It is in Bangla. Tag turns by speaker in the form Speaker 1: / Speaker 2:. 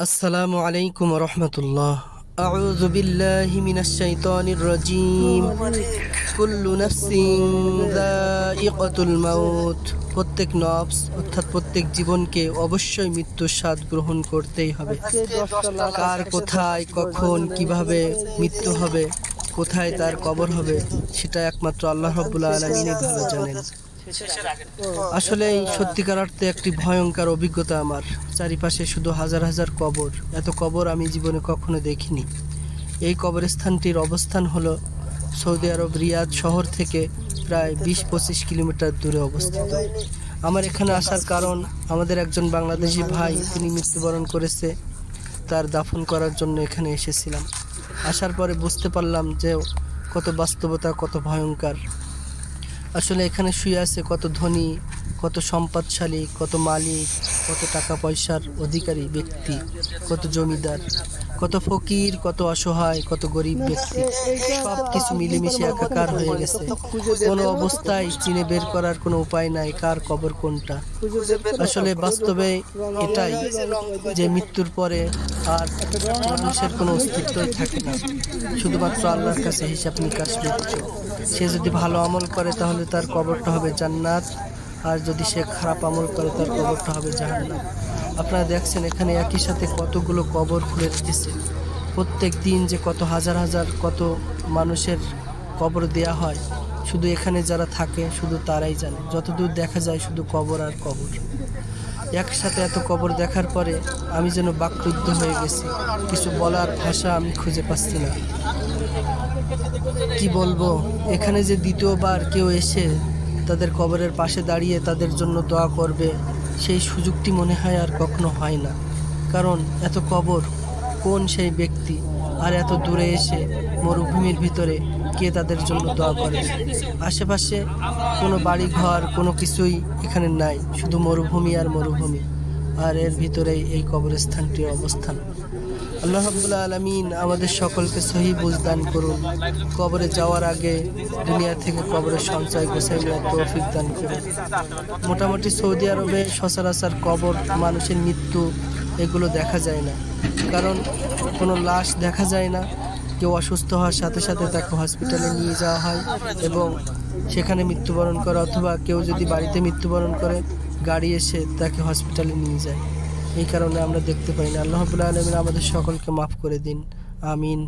Speaker 1: السلام عليكم ورحمة الله أعوذ بالله من الشيطان الرجيم كل نفس ذائقة الموت প্রত্যেক নফস অর্থাৎ প্রত্যেক জীবনকে অবশ্যই মৃত্যুর স্বাদ গ্রহণ করতেই হবে কার কোথায় কখন কিভাবে মৃত্যু হবে কোথায় তার কবর হবে সেটা একমাত্র আল্লাহ রব্বুল্লা আলমিনই ভালো জানেন আসলে এই সত্যিকার অর্থে একটি ভয়ঙ্কর অভিজ্ঞতা আমার। চারিপাশে শুধু হাজার হাজার কবর। এত কবর আমি জীবনে কখনো দেখিনি। এই কবরস্থানটির অবস্থান হলো সৌদি আরব রিয়াদ শহর থেকে প্রায় বিশ পঁচিশ কিলোমিটার দূরে অবস্থিত। আমার এখানে আসার কারণ আমাদের একজন বাংলাদেশি ভাই তিনি মৃত্যুবরণ করেছে। তার দাফন করার জন্য এখানে এসেছিলাম। আসার পরে বুঝতে পারলাম যে কত বাস্তবতা কত ভয়ঙ্কর। আসলে এখানে শুয়ে আছে কত ধনী, কত সম্পদশালী, কত মালিক, কত টাকা পয়সার অধিকারী ব্যক্তি, কত জমিদার। কত ফকির, কত অসহায়, কত গরিব ব্যক্তি। সব কিছু মিলেমিশে একাকার হয়ে গেছে। কোনো অবস্থায় চিনে বের করার কোনো উপায় নাই, কার কবর কোনটা? আসলে বাস্তবে এটাই যে মৃত্যুর পরে আর মানুষের কোনো অস্তিত্বই থাকে না। শুধুমাত্র আল্লাহর কাছে হিসাব নিকাশ মৃত্যু সে যদি ভালো আমল করে, তাহলে তার কবরটা হবে জান্নাত। আর যদি সে খারাপ আমল করে, তার কবরটা হবে জাহান্নাম। আপনারা দেখছেন এখানে একই সাথে কতগুলো কবর খুলে রেখেছে প্রত্যেক দিন যে কত হাজার হাজার কত মানুষের কবর দেয়া হয়, শুধু এখানে যারা থাকে, শুধু তারাই জানে। যতদূর দেখা যায় শুধু কবর আর কবর। একসাথে এত কবর দেখার পরে আমি যেন বাকরুদ্ধ হয়ে গেছি। কিছু বলার ভাষা আমি খুঁজে পাচ্ছি না। কি বলব? এখানে যে দ্বিতীয়বার কেউ এসে তাদের কবরের পাশে দাঁড়িয়ে তাদের জন্য দোয়া করবে সেই সুযোগটি মনে হয় আর কখনো হয় না। কারণ এত কবর, কোন সেই ব্যক্তি? আর এত দূরে এসে মরুভূমির ভিতরে কে তাদের জন্য দোয়া করে? আশেপাশে কোনো বাড়ি ঘর কোনো কিছুই এখানে নাই, শুধু মরুভূমি আর মরুভূমি। আর এর ভিতরেই এই কবরস্থানটির অবস্থান। আল্লাহ রাব্বুল আলমিন আমাদের সকলকে সহি বুঝদান করুন। কবরে যাওয়ার আগে দুনিয়া থেকে কবরের সঞ্চয় গোছাই নেওয়ার তৌফিক দান করুন। মোটামুটি সৌদি আরবে সচরাচর কবর মানুষের মৃত্যু, এগুলো দেখা যায় না। কারণ কোনো লাশ দেখা যায় না। কেউ অসুস্থ হওয়ার সাথে সাথে তাকে হসপিটালে নিয়ে যাওয়া হয় এবং সেখানে মৃত্যুবরণ করে অথবা কেউ যদি বাড়িতে মৃত্যুবরণ করে, গাড়ি এসে তাকে হসপিটালে নিয়ে যায়। এই কারণে আমরা দেখতে পাই না। আল্লাহ রাব্বুল আলমিন আমাদের সকলকে মাফ করে দিন। আমিন।